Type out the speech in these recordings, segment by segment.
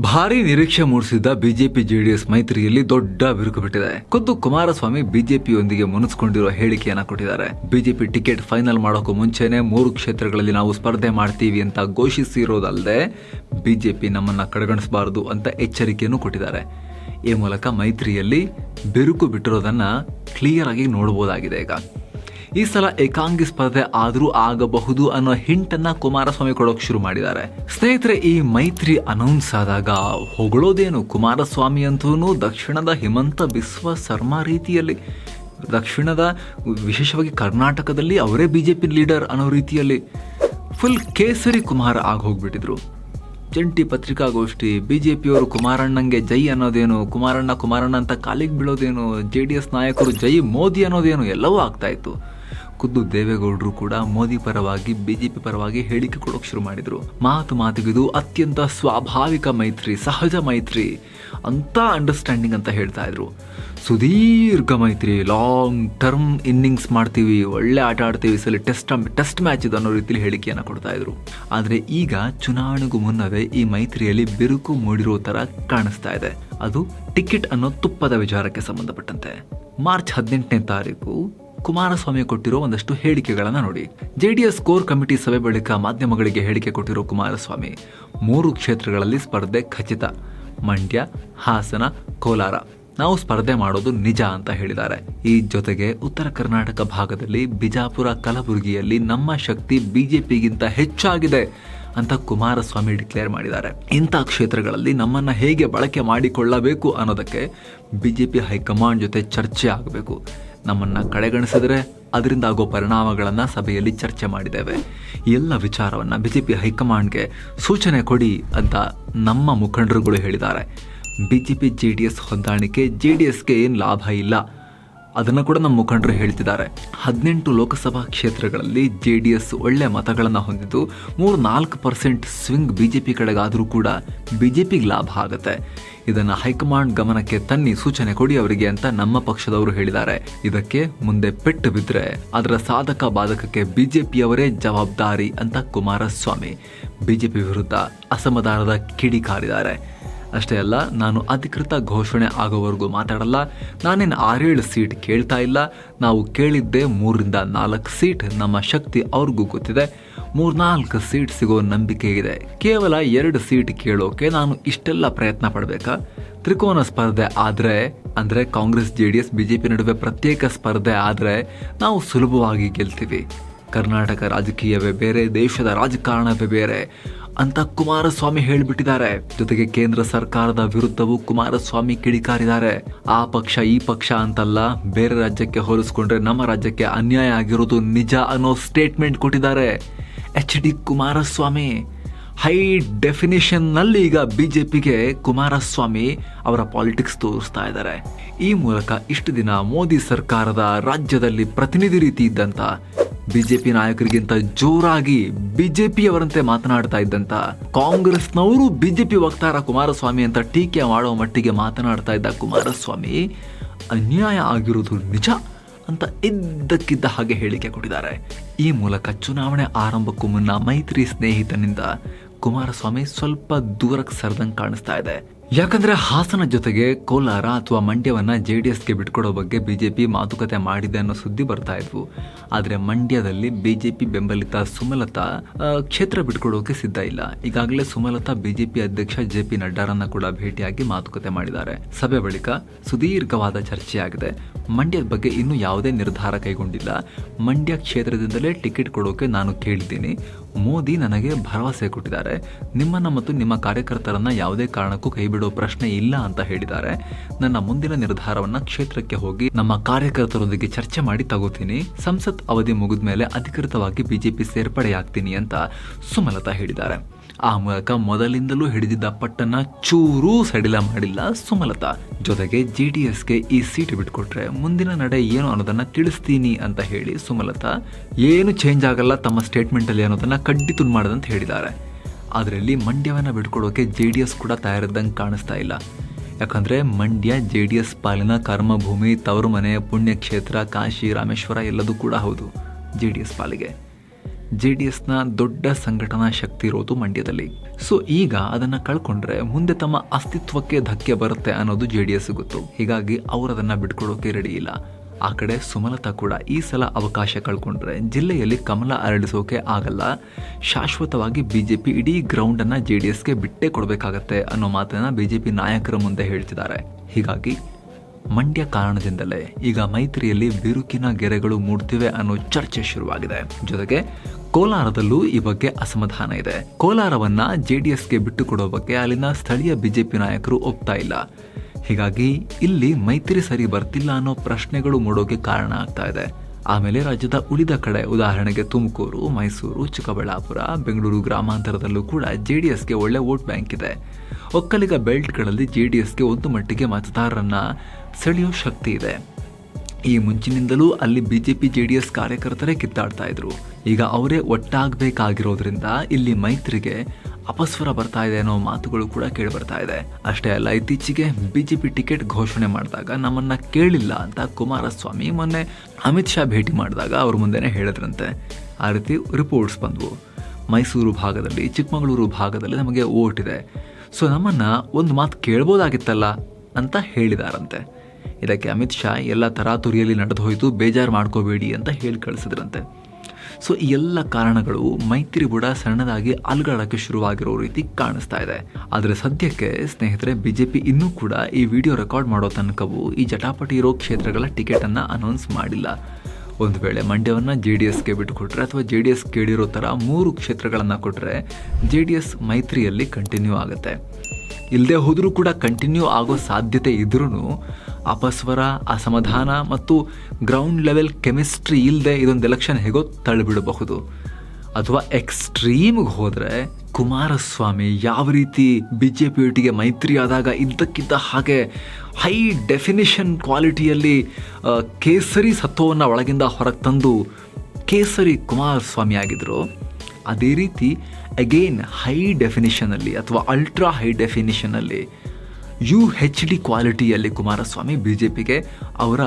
ಭಾರಿ ನಿರೀಕ್ಷೆ ಮೂಡಿಸಿದ್ದ BJP JDS ಮೈತ್ರಿಯಲ್ಲಿ ದೊಡ್ಡ ಬಿರುಕು ಬಿಟ್ಟಿದೆ. ಖುದ್ದು ಕುಮಾರಸ್ವಾಮಿ ಬಿಜೆಪಿಯೊಂದಿಗೆ ಮುನಿಸ್ಕೊಂಡಿರುವ ಹೇಳಿಕೆಯನ್ನ ಕೊಟ್ಟಿದ್ದಾರೆ. ಬಿಜೆಪಿ ಟಿಕೆಟ್ ಫೈನಲ್ ಮಾಡೋಕ್ಕೂ ಮುಂಚೆನೆ ಮೂರು ಕ್ಷೇತ್ರಗಳಲ್ಲಿ ನಾವು ಸ್ಪರ್ಧೆ ಮಾಡ್ತೀವಿ ಅಂತ ಘೋಷಿಸಿರೋದಲ್ಲದೆ ಬಿಜೆಪಿ ನಮ್ಮನ್ನ ಕಡೆಗಣಿಸಬಾರದು ಅಂತ ಎಚ್ಚರಿಕೆಯನ್ನು ಕೊಟ್ಟಿದ್ದಾರೆ. ಈ ಮೂಲಕ ಮೈತ್ರಿಯಲ್ಲಿ ಬಿರುಕು ಬಿಟ್ಟಿರೋದನ್ನ ಕ್ಲಿಯರ್ ಆಗಿ ನೋಡಬಹುದಾಗಿದೆ ಈಗ. ಈ ಸಲ ಏಕಾಂಗಿ ಸ್ಪರ್ಧೆ ಆದರೂ ಆಗಬಹುದು ಅನ್ನೋ ಹಿಂಟ್ ಅನ್ನ ಕುಮಾರಸ್ವಾಮಿ ಕೊಡೋಕೆ ಶುರು ಮಾಡಿದ್ದಾರೆ. ಸ್ನೇಹಿತರೆ, ಈ ಮೈತ್ರಿ ಅನೌನ್ಸ್ ಆದಾಗ ಹೊಗಳೋದೇನು? ಕುಮಾರಸ್ವಾಮಿ ಅಂತೂ ದಕ್ಷಿಣದ ಹಿಮಂತ ಬಿಸ್ವ ಶರ್ಮಾ ರೀತಿಯಲ್ಲಿ, ದಕ್ಷಿಣದ ವಿಶೇಷವಾಗಿ ಕರ್ನಾಟಕದಲ್ಲಿ ಅವರೇ ಬಿಜೆಪಿ ಲೀಡರ್ ಅನ್ನೋ ರೀತಿಯಲ್ಲಿ ಫುಲ್ ಕೇಸರಿ ಕುಮಾರ ಆಗಿ ಜಂಟಿ ಪತ್ರಿಕಾಗೋಷ್ಠಿ ಬಿ ಜೆ ಪಿಯವರು ಕುಮಾರಣ್ಣಂಗೆ ಜೈ ಅನ್ನೋದೇನು? ಕುಮಾರಣ್ಣ ಕುಮಾರಣ್ಣ ಅಂತ ಕಾಲಿಗೆ ಬೀಳೋದೇನು? ಜೆ ಡಿ ಎಸ್ ನಾಯಕರು ಜೈ ಮೋದಿ ಅನ್ನೋದೇನು? ಎಲ್ಲವೂ ಆಗ್ತಾ ಇತ್ತು. ಖುದ್ದು ದೇವೇಗೌಡರು ಕೂಡ ಮೋದಿ ಪರವಾಗಿ, ಬಿಜೆಪಿ ಪರವಾಗಿ ಹೇಳಿಕೆ ಕೊಡೋಕೆ ಶುರು ಮಾಡಿದ್ರು. ಮಾತು ಮಾತಿಗಿದು ಅತ್ಯಂತ ಸ್ವಾಭಾವಿಕ ಮೈತ್ರಿ, ಸಹಜ ಮೈತ್ರಿ ಅಂತ ಅಂಡರ್ಸ್ಟ್ಯಾಂಡಿಂಗ್ ಅಂತ ಹೇಳ್ತಾ ಇದ್ರು. ಸುದೀರ್ಘ ಮೈತ್ರಿ ಲಾಂಗ್ ಟರ್ಮ್ ಇನ್ನಿಂಗ್ಸ್ ಮಾಡ್ತೀವಿ, ಒಳ್ಳೆ ಆಟ ಆಡ್ತೀವಿ ಸಲ ಟೆಸ್ಟ್ ಟೆಸ್ಟ್ ಮ್ಯಾಚ್ ಇದು ಅನ್ನೋ ರೀತಿಯಲ್ಲಿ ಹೇಳಿಕೆಯನ್ನು ಕೊಡ್ತಾ ಇದ್ರು. ಆದರೆ ಈಗ ಚುನಾವಣೆಗೂ ಮುನ್ನವೇ ಈ ಮೈತ್ರಿಯಲ್ಲಿ ಬಿರುಕು ಮೂಡಿರೋ ತರ ಕಾಣಿಸ್ತಾ ಇದೆ. ಅದು ಟಿಕೆಟ್ ಅನ್ನೋ ತುಪ್ಪದ ವಿಚಾರಕ್ಕೆ ಸಂಬಂಧಪಟ್ಟಂತೆ. ಮಾರ್ಚ್ ಹದಿನೆಂಟನೇ ತಾರೀಕು ಕುಮಾರಸ್ವಾಮಿ ಕೊಟ್ಟಿರೋ ಒಂದಷ್ಟು ಹೇಳಿಕೆಗಳನ್ನ ನೋಡಿ. ಜೆಡಿಎಸ್ ಕೋರ್ ಕಮಿಟಿ ಸಭೆ ಬಳಿಕ ಮಾಧ್ಯಮಗಳಿಗೆ ಹೇಳಿಕೆ ಕೊಟ್ಟಿರೋ ಕುಮಾರಸ್ವಾಮಿ, ಮೂರು ಕ್ಷೇತ್ರಗಳಲ್ಲಿ ಸ್ಪರ್ಧೆ ಖಚಿತ. ಮಂಡ್ಯ, ಹಾಸನ, ಕೋಲಾರ. ನಾವು ಸ್ಪರ್ಧೆ ಮಾಡೋದು ನಿಜ ಅಂತ ಹೇಳಿದ್ದಾರೆ. ಈ ಜೊತೆಗೆ ಉತ್ತರ ಕರ್ನಾಟಕ ಭಾಗದಲ್ಲಿ ಬಿಜಾಪುರ ಕಲಬುರಗಿಯಲ್ಲಿ ನಮ್ಮ ಶಕ್ತಿ ಬಿಜೆಪಿಗಿಂತ ಹೆಚ್ಚಾಗಿದೆ ಅಂತ ಕುಮಾರಸ್ವಾಮಿ ಡಿಕ್ಲೇರ್ ಮಾಡಿದ್ದಾರೆ. ಇಂಥ ಕ್ಷೇತ್ರಗಳಲ್ಲಿ ನಮ್ಮನ್ನ ಹೇಗೆ ಬಳಕೆ ಮಾಡಿಕೊಳ್ಳಬೇಕು ಅನ್ನೋದಕ್ಕೆ ಬಿಜೆಪಿ ಹೈಕಮಾಂಡ್ ಜೊತೆ ಚರ್ಚೆ ಆಗಬೇಕು. ನಮ್ಮನ್ನ ಕಡೆಗಣಿಸಿದರೆ ಅದರಿಂದ ಆಗೋ ಪರಿಣಾಮಗಳನ್ನು ಸಭೆಯಲ್ಲಿ ಚರ್ಚೆ ಮಾಡಿದ್ದೇವೆ. ಎಲ್ಲ ವಿಚಾರವನ್ನ ಬಿಜೆಪಿ ಹೈಕಮಾಂಡ್ಗೆ ಸೂಚನೆ ಕೊಡಿ ಅಂತ ನಮ್ಮ ಮುಖಂಡರುಗಳು ಹೇಳಿದ್ದಾರೆ. ಬಿಜೆಪಿ ಜೆ ಡಿ ಎಸ್ ಹೊಂದಾಣಿಕೆ ಜೆ ಡಿ ಎಸ್ಗೆ ಏನು ಲಾಭ ಇಲ್ಲ? ಅದನ್ನು ಕೂಡ ನಮ್ಮ ಮುಖಂಡರು ಹೇಳ್ತಿದ್ದಾರೆ. ಹದಿನೆಂಟು ಲೋಕಸಭಾ ಕ್ಷೇತ್ರಗಳಲ್ಲಿ ಜೆ ಡಿ ಎಸ್ ಒಳ್ಳೆ ಮತಗಳನ್ನು ಹೊಂದಿದ್ದು ಮೂರು ನಾಲ್ಕು percent swing B J P ಕಡೆಗಾದರೂ ಕೂಡ ಬಿ ಜೆ ಪಿಗೆ ಲಾಭ ಆಗುತ್ತೆ. ಇದನ್ನು ಹೈಕಮಾಂಡ್ ಗಮನಕ್ಕೆ ತನ್ನಿ ಸೂಚನೆ ಕೊಡಿ ಅವರಿಗೆ ಅಂತ ನಮ್ಮ ಪಕ್ಷದವರು ಹೇಳಿದ್ದಾರೆ. ಇದಕ್ಕೆ ಮುಂದೆ ಪೆಟ್ಟು ಬಿದ್ದರೆ ಅದರ ಸಾಧಕ ಬಾಧಕಕ್ಕೆ ಬಿಜೆಪಿಯವರೇ ಜವಾಬ್ದಾರಿ ಅಂತ ಕುಮಾರಸ್ವಾಮಿ. ಬಿಜೆಪಿ ವಿರುದ್ಧ ಅಸಮಾಧಾನದ ಕಿಡಿಕಾರಿದ್ದಾರೆ ಅಷ್ಟೇ ಅಲ್ಲ, ನಾನು ಅಧಿಕೃತ ಘೋಷಣೆ ಆಗೋವರೆಗೂ ಮಾತಾಡಲ್ಲ. ನಾನೇನು ಆರೇಳು ಸೀಟ್ ಕೇಳ್ತಾ ಇಲ್ಲ. ನಾವು ಕೇಳಿದ್ದೆ ಮೂರರಿಂದ ನಾಲ್ಕು ಸೀಟ್. ನಮ್ಮ ಶಕ್ತಿ ಅವ್ರಿಗೂ ಗೊತ್ತಿದೆ. ಮೂರ್ನಾಲ್ಕು ಸೀಟ್ ಸಿಗೋ ನಂಬಿಕೆ ಇದೆ. ಕೇವಲ ಎರಡು ಸೀಟ್ ಕೇಳೋಕೆ ನಾನು ಇಷ್ಟೆಲ್ಲ ಪ್ರಯತ್ನ ಪಡಬೇಕಾ? ತ್ರಿಕೋನ ಸ್ಪರ್ಧೆ ಆದರೆ, ಅಂದರೆ Congress, J D S BJP ನಡುವೆ ಪ್ರತ್ಯೇಕ ಸ್ಪರ್ಧೆ ಆದರೆ ನಾವು ಸುಲಭವಾಗಿ ಗೆಲ್ತೀವಿ. ಕರ್ನಾಟಕ ರಾಜಕೀಯವೇ ಬೇರೆ, ದೇಶದ ರಾಜಕಾರಣವೇ ಬೇರೆ ಅಂತ ಕುಮಾರಸ್ವಾಮಿ ಹೇಳಿಬಿಟ್ಟಿದ್ದಾರೆ. ಜೊತೆಗೆ ಕೇಂದ್ರ ಸರ್ಕಾರದ ವಿರುದ್ಧವೂ ಕುಮಾರಸ್ವಾಮಿ ಕಿಡಿಕಾರಿದ್ದಾರೆ. ಆ ಪಕ್ಷ, ಈ ಪಕ್ಷ ಅಂತಲ್ಲ, ಬೇರೆ ರಾಜ್ಯಕ್ಕೆ ಹೋಲಿಸ್ಕೊಂಡ್ರೆ ನಮ್ಮ ರಾಜ್ಯಕ್ಕೆ ಅನ್ಯಾಯ ಆಗಿರೋದು ನಿಜ ಅನ್ನೋ ಸ್ಟೇಟ್ಮೆಂಟ್ ಕೊಟ್ಟಿದ್ದಾರೆ. H D Kumaraswamy. ಹೈ ಡೆಫಿನಿಷನ್ನಲ್ಲಿ ಈಗ ಪಿಗೆ ಕುಮಾರಸ್ವಾಮಿ ಅವರ ಪಾಲಿಟಿಕ್ಸ್ ತೋರಿಸ್ತಾ ಇದ್ದಾರೆ. ಈ ಮೂಲಕ ಇಷ್ಟು ದಿನ ಮೋದಿ ಸರ್ಕಾರದ ರಾಜ್ಯದಲ್ಲಿ ಪ್ರತಿನಿಧಿ ರೀತಿ ಇದ್ದಂತ ಬಿಜೆಪಿ ನಾಯಕರಿಗಿಂತ ಜೋರಾಗಿ ಬಿಜೆಪಿಯವರಂತೆ ಮಾತನಾಡ್ತಾ ಇದ್ದಂತ, ಕಾಂಗ್ರೆಸ್ನವರು ಬಿಜೆಪಿ ವಕ್ತಾರ ಕುಮಾರಸ್ವಾಮಿ ಅಂತ ಟೀಕೆ ಮಾಡೋ ಮಟ್ಟಿಗೆ ಮಾತನಾಡ್ತಾ ಇದ್ದ ಕುಮಾರಸ್ವಾಮಿ ಅನ್ಯಾಯ ಆಗಿರೋದು ನಿಜ? ಅಂತ ಇದ್ದಕ್ಕಿದ್ದ ಹಾಗೆ ಹೇಳಿಕೆ ಕೊಟ್ಟಿದ್ದಾರೆ. ಈ ಮೂಲಕ ಚುನಾವಣೆ ಆರಂಭಕ್ಕೂ ಮುನ್ನ ಮೈತ್ರಿ ಸ್ನೇಹಿತನಿಂದ ಕುಮಾರಸ್ವಾಮಿ ಸ್ವಲ್ಪ ದೂರಕ್ಕೆ ಸರಿದಂಗೆ ಕಾಣಿಸ್ತಾ ಇದೆ. ಯಾಕಂದ್ರೆ ಹಾಸನ ಜೊತೆಗೆ ಕೋಲಾರ ಅಥವಾ ಮಂಡ್ಯವನ್ನ ಜೆ ಡಿ ಎಸ್ಗೆ ಬಿಟ್ಕೊಡೋ ಬಗ್ಗೆ ಬಿಜೆಪಿ ಮಾತುಕತೆ ಮಾಡಿದೆ ಅನ್ನೋ ಸುದ್ದಿ ಬರ್ತಾ ಇದ್ವು. ಆದರೆ ಮಂಡ್ಯದಲ್ಲಿ ಬಿಜೆಪಿ ಬೆಂಬಲಿತ ಸುಮಲತಾ ಕ್ಷೇತ್ರ ಬಿಟ್ಕೊಡೋಕೆ ಸಿದ್ಧ ಇಲ್ಲ. ಈಗಾಗಲೇ ಸುಮಲತಾ ಬಿಜೆಪಿ ಅಧ್ಯಕ್ಷ ಜೆ ಪಿ ನಡ್ಡಾರನ್ನ ಕೂಡ ಭೇಟಿಯಾಗಿ ಮಾತುಕತೆ ಮಾಡಿದ್ದಾರೆ. ಸಭೆ ಬಳಿಕ ಸುದೀರ್ಘವಾದ ಚರ್ಚೆಯಾಗಿದೆ. ಮಂಡ್ಯದ ಬಗ್ಗೆ ಇನ್ನೂ ಯಾವುದೇ ನಿರ್ಧಾರ ಕೈಗೊಂಡಿಲ್ಲ. ಮಂಡ್ಯ ಕ್ಷೇತ್ರದಿಂದಲೇ ಟಿಕೆಟ್ ಕೊಡೋಕೆ ನಾನು ಕೇಳಿದ್ದೀನಿ ಮೋದಿ ನನಗೆ ಭರವಸೆ ಕೊಟ್ಟಿದ್ದಾರೆ. ನಿಮ್ಮನ್ನು ಮತ್ತು ನಿಮ್ಮ ಕಾರ್ಯಕರ್ತರನ್ನು ಯಾವುದೇ ಕಾರಣಕ್ಕೂ ಕೈಬಿಡುವ ಪ್ರಶ್ನೆ ಇಲ್ಲ ಅಂತ ಹೇಳಿದ್ದಾರೆ. ನನ್ನ ಮುಂದಿನ ನಿರ್ಧಾರವನ್ನು ಕ್ಷೇತ್ರಕ್ಕೆ ಹೋಗಿ ನಮ್ಮ ಕಾರ್ಯಕರ್ತರೊಂದಿಗೆ ಚರ್ಚೆ ಮಾಡಿ ತಗೋತೀನಿ. ಸಂಸತ್ ಅವಧಿ ಮುಗಿದ ಮೇಲೆ ಅಧಿಕೃತವಾಗಿ ಬಿಜೆಪಿ ಸೇರ್ಪಡೆಯಾಗ್ತೀನಿ ಅಂತ ಸುಮಲತಾ ಹೇಳಿದ್ದಾರೆ. ಆ ಮೂಲಕ ಮೊದಲಿಂದಲೂ ಹಿಡಿದಿದ್ದ ಪಟ್ಟನ್ನ ಚೂರೂ ಸಡಿಲ ಮಾಡಿಲ್ಲ ಸುಮಲತಾ. ಜೊತೆಗೆ ಜೆ ಡಿ ಎಸ್ಗೆ ಈ ಸೀಟ್ ಬಿಟ್ಕೊಟ್ರೆ ಮುಂದಿನ ನಡೆ ಏನು ಅನ್ನೋದನ್ನ ತಿಳಿಸ್ತೀನಿ ಅಂತ ಹೇಳಿ ಸುಮಲತಾ ಏನು ಚೇಂಜ್ ಆಗಲ್ಲ ತಮ್ಮ ಸ್ಟೇಟ್ಮೆಂಟ್ ಅಲ್ಲಿ ಅನ್ನೋದನ್ನ ಕಡ್ಡಿ ತುಂಡು ಮಾಡದಂತ ಹೇಳಿದ್ದಾರೆ. ಅದರಲ್ಲಿ ಮಂಡ್ಯವನ್ನ ಬಿಟ್ಕೊಡೋಕೆ ಜೆ ಡಿ ಎಸ್ ಕೂಡ ತಯಾರಿದ್ದಂಗೆ ಕಾಣಿಸ್ತಾ ಇಲ್ಲ. ಯಾಕಂದ್ರೆ ಮಂಡ್ಯ ಜೆ ಡಿ ಎಸ್ ಪಾಲಿನ ಕರ್ಮಭೂಮಿ ತವರು ಮನೆ ಪುಣ್ಯಕ್ಷೇತ್ರ, ಕಾಶಿ, ರಾಮೇಶ್ವರ ಎಲ್ಲದೂ ಕೂಡ ಹೌದು ಜೆ ಡಿ ಎಸ್ ಪಾಲಿಗೆ. ಜೆ ಡಿ ಎಸ್ನ ದೊಡ್ಡ ಸಂಘಟನಾ ಶಕ್ತಿ ಇರೋದು ಮಂಡ್ಯದಲ್ಲಿ. ಸೊ ಈಗ ಅದನ್ನ ಕಳ್ಕೊಂಡ್ರೆ ಮುಂದೆ ತಮ್ಮ ಅಸ್ತಿತ್ವಕ್ಕೆ ಧಕ್ಕೆ ಬರುತ್ತೆ ಅನ್ನೋದು ಜೆ ಡಿ ಎಸ್ ಗೊತ್ತು. ಹೀಗಾಗಿ ಅವರು ಅದನ್ನು ಬಿಟ್ಕೊಡೋಕೆ ರೆಡಿ ಇಲ್ಲ. ಆ ಕಡೆ ಸುಮಲತಾ ಕೂಡ ಈ ಸಲ ಅವಕಾಶ ಕಳ್ಕೊಂಡ್ರೆ ಜಿಲ್ಲೆಯಲ್ಲಿ ಕಮಲ ಅರಳಿಸೋಕೆ ಆಗಲ್ಲ. ಶಾಶ್ವತವಾಗಿ ಬಿಜೆಪಿ ಇಡೀ ಗ್ರೌಂಡ್ ಅನ್ನ ಜೆ ಡಿ ಎಸ್ಗೆ ಬಿಟ್ಟೇ ಕೊಡಬೇಕಾಗತ್ತೆ ಅನ್ನೋ ಮಾತನ್ನ ಬಿಜೆಪಿ ನಾಯಕರ ಮುಂದೆ ಹೇಳ್ತಿದ್ದಾರೆ. ಹೀಗಾಗಿ ಮಂಡ್ಯ ಕಾರಣದಿಂದಲೇ ಈಗ ಮೈತ್ರಿಯಲ್ಲಿ ಬಿರುಕಿನ ಗೆರೆಗಳು ಮೂಡ್ತಿವೆ ಅನ್ನೋ ಚರ್ಚೆ ಶುರುವಾಗಿದೆ. ಜೊತೆಗೆ ಕೋಲಾರದಲ್ಲೂ ಈ ಬಗ್ಗೆ ಅಸಮಾಧಾನ ಇದೆ. ಕೋಲಾರವನ್ನ ಜೆಡಿಎಸ್ಗೆ ಬಿಟ್ಟು ಕೊಡೋ ಬಗ್ಗೆ ಅಲ್ಲಿನ ಸ್ಥಳೀಯ ಬಿಜೆಪಿ ನಾಯಕರು ಒಪ್ತಾ ಇಲ್ಲ. ಹೀಗಾಗಿ ಇಲ್ಲಿ ಮೈತ್ರಿ ಸರಿ ಬರ್ತಿಲ್ಲ ಅನ್ನೋ ಪ್ರಶ್ನೆಗಳು ಮೂಡೋಕೆ ಕಾರಣ ಆಗ್ತಾ ಇದೆ. ಆಮೇಲೆ ರಾಜ್ಯದ ಉಳಿದ ಕಡೆ ಉದಾಹರಣೆಗೆ ತುಮಕೂರು, ಮೈಸೂರು, ಚಿಕ್ಕಬಳ್ಳಾಪುರ, ಬೆಂಗಳೂರು ಗ್ರಾಮಾಂತರದಲ್ಲೂ ಕೂಡ ಜೆಡಿಎಸ್ಗೆ ಒಳ್ಳೆ ವೋಟ್ ಬ್ಯಾಂಕ್ ಇದೆ. ಒಕ್ಕಲಿಗ ಬೆಲ್ಟ್ಗಳಲ್ಲಿ ಜೆಡಿಎಸ್ಗೆ ಒಂದು ಮಟ್ಟಿಗೆ ಮತದಾರರನ್ನ ಸೆಳೆಯೋ ಶಕ್ತಿ ಇದೆ. ಈ ಮುಂಚಿನಿಂದಲೂ ಅಲ್ಲಿ ಬಿಜೆಪಿ ಎಸ್ ಕಾರ್ಯಕರ್ತರೇ ಕಿತ್ತಾಡ್ತಾ ಇದ್ರು. ಈಗ ಅವರೇ ಒಟ್ಟಾಗಬೇಕಾಗಿರೋದ್ರಿಂದ ಇಲ್ಲಿ ಮೈತ್ರಿಗೆ ಅಪಸ್ವರ ಬರ್ತಾ ಇದೆ ಅನ್ನೋ ಮಾತುಗಳು ಕೂಡ ಕೇಳಿ ಬರ್ತಾ ಇದೆ. ಅಷ್ಟೇ ಅಲ್ಲ, ಇತ್ತೀಚೆಗೆ ಬಿಜೆಪಿ ಟಿಕೆಟ್ ಘೋಷಣೆ ಮಾಡಿದಾಗ ನಮ್ಮನ್ನ ಕೇಳಿಲ್ಲ ಅಂತ ಕುಮಾರಸ್ವಾಮಿ ಮೊನ್ನೆ ಅಮಿತ್ ಶಾ ಭೇಟಿ ಮಾಡಿದಾಗ ಅವ್ರ ಮುಂದೆನೆ ಹೇಳಿದ್ರಂತೆ. ಆ ರೀತಿ ರಿಪೋರ್ಟ್ಸ್ ಬಂದವು. ಮೈಸೂರು ಭಾಗದಲ್ಲಿ, ಚಿಕ್ಕಮಗಳೂರು ಭಾಗದಲ್ಲಿ ನಮಗೆ ಓಟ್ ಇದೆ. ಸೊ ನಮ್ಮನ್ನ ಒಂದು ಮಾತು ಕೇಳ್ಬೋದಾಗಿತ್ತಲ್ಲ ಅಂತ ಹೇಳಿದಾರಂತೆ. ಇದಕ್ಕೆ ಅಮಿತ್ ಶಾ ಎಲ್ಲ ತರಾತುರಿಯಲ್ಲಿ ನಡೆದು ಹೋಯಿತು, ಬೇಜಾರು ಮಾಡ್ಕೋಬೇಡಿ ಅಂತ ಹೇಳಿ ಕಳಿಸಿದ್ರಂತೆ. ಸೊ ಈ ಎಲ್ಲ ಕಾರಣಗಳು ಮೈತ್ರಿ ಬುಡ ಸಣ್ಣದಾಗಿ ಅಲ್ಗಾಡೋಕ್ಕೆ ಶುರುವಾಗಿರೋ ರೀತಿ ಕಾಣಿಸ್ತಾ ಇದೆ. ಆದರೆ ಸದ್ಯಕ್ಕೆ, ಸ್ನೇಹಿತರೆ, ಬಿಜೆಪಿ ಇನ್ನೂ ಕೂಡ ಈ ವಿಡಿಯೋ ರೆಕಾರ್ಡ್ ಮಾಡೋ ತನಕವೂ ಈ ಜಟಾಪಟಿ ಇರೋ ಕ್ಷೇತ್ರಗಳ ಟಿಕೆಟನ್ನು ಅನೌನ್ಸ್ ಮಾಡಿಲ್ಲ. ಒಂದು ವೇಳೆ ಮಂಡ್ಯವನ್ನು ಜೆ ಡಿ ಎಸ್ಗೆ ಬಿಟ್ಟುಕೊಟ್ರೆ ಅಥವಾ ಜೆ ಡಿ ಎಸ್ ಕೇಳಿರೋ ಥರ ಮೂರು ಕ್ಷೇತ್ರಗಳನ್ನು ಕೊಟ್ಟರೆ ಜೆ ಡಿ ಎಸ್ ಮೈತ್ರಿಯಲ್ಲಿ ಕಂಟಿನ್ಯೂ ಆಗುತ್ತೆ. ಇಲ್ಲದೆ ಹೋದರೂ ಕೂಡ ಕಂಟಿನ್ಯೂ ಆಗೋ ಸಾಧ್ಯತೆ ಇದ್ರೂ ಅಪಸ್ವರ, ಅಸಮಾಧಾನ ಮತ್ತು ಗ್ರೌಂಡ್ ಲೆವೆಲ್ ಕೆಮಿಸ್ಟ್ರಿ ಇಲ್ಲದೆ ಇದೊಂದು ಎಲೆಕ್ಷನ್ ಹೇಗೋ ತಳ್ಳಿಬಿಡಬಹುದು. ಅಥವಾ ಎಕ್ಸ್ಟ್ರೀಮ್ಗೆ ಹೋದರೆ ಕುಮಾರಸ್ವಾಮಿ ಯಾವ ರೀತಿ ಬಿ ಜೆ ಪಿ ಒಟ್ಟಿಗೆ ಮೈತ್ರಿ ಆದಾಗ ಇದ್ದಕ್ಕಿದ್ದ ಹಾಗೆ ಹೈ ಡೆಫಿನಿಷನ್ ಕ್ವಾಲಿಟಿಯಲ್ಲಿ ಕೇಸರಿ ಸತ್ವವನ್ನು ಒಳಗಿಂದ ಹೊರಗೆ ತಂದು ಕೇಸರಿ ಕುಮಾರಸ್ವಾಮಿ ಆಗಿದ್ದರು ಅದೇ ರೀತಿ ಅಗೇನ್ ಹೈ ಡೆಫಿನಿಷನಲ್ಲಿ ಅಥವಾ ಅಲ್ಟ್ರಾ ಹೈ ಡೆಫಿನಿಷನಲ್ಲಿ ಯು ಹೆಚ್ ಡಿ ಕ್ವಾಲಿಟಿಯಲ್ಲಿ ಕುಮಾರಸ್ವಾಮಿ ಬಿ ಜೆ ಪಿಗೆ ಅವರ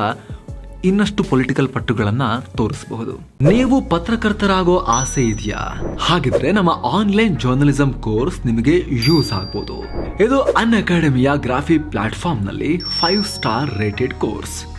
ಇನ್ನಷ್ಟು ಪೊಲಿಟಿಕಲ್ ಪಟ್ಟುಗಳನ್ನು ತೋರಿಸಬಹುದು. ನೀವು ಪತ್ರಕರ್ತರಾಗೋ ಆಸೆ ಇದೆಯಾ? ಹಾಗಿದ್ರೆ ನಮ್ಮ ಆನ್ಲೈನ್ ಜರ್ನಲಿಸಂ ಕೋರ್ಸ್ ನಿಮಗೆ ಯೂಸ್ ಆಗ್ಬೋದು. ಇದು ಅನ್ ಅಕಾಡೆಮಿಯ ಗ್ರಾಫಿ ಪ್ಲಾಟ್ಫಾರ್ಮ್ನಲ್ಲಿ ಫೈವ್ ಸ್ಟಾರ್ ರೇಟೆಡ್ ಕೋರ್ಸ್